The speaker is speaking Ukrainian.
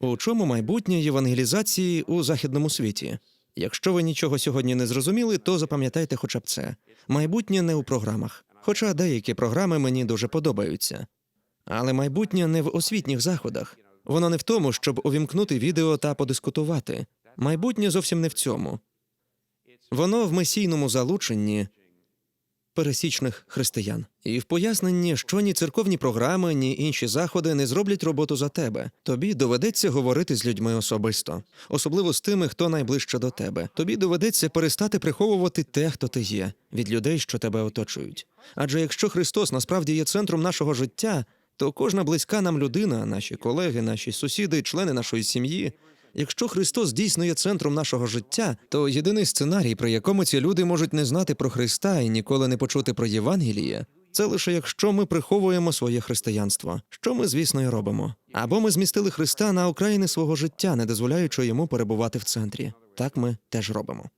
У чому майбутнє євангелізації у західному світі? Якщо ви нічого сьогодні не зрозуміли, то запам'ятайте хоча б це. Майбутнє не у програмах. Хоча деякі програми мені дуже подобаються. Але майбутнє не в освітніх заходах. Воно не в тому, щоб увімкнути відео та подискутувати. Майбутнє зовсім не в цьому. Воно в месійному залученні пересічних християн і в поясненні, що ні церковні програми, ні інші заходи не зроблять роботу за тебе. Тобі доведеться говорити з людьми особисто, особливо з тими, хто найближче до тебе. Тобі доведеться перестати приховувати те, хто ти є, від людей, що тебе оточують. Адже якщо Христос насправді є центром нашого життя, то кожна близька нам людина, наші колеги, наші сусіди, члени нашої сім'ї. Якщо Христос дійсно є центром нашого життя, то єдиний сценарій, при якому ці люди можуть не знати про Христа і ніколи не почути про Євангеліє, це лише якщо ми приховуємо своє християнство, що ми, звісно, і робимо. Або ми змістили Христа на окраїни свого життя, не дозволяючи йому перебувати в центрі. Так ми теж робимо.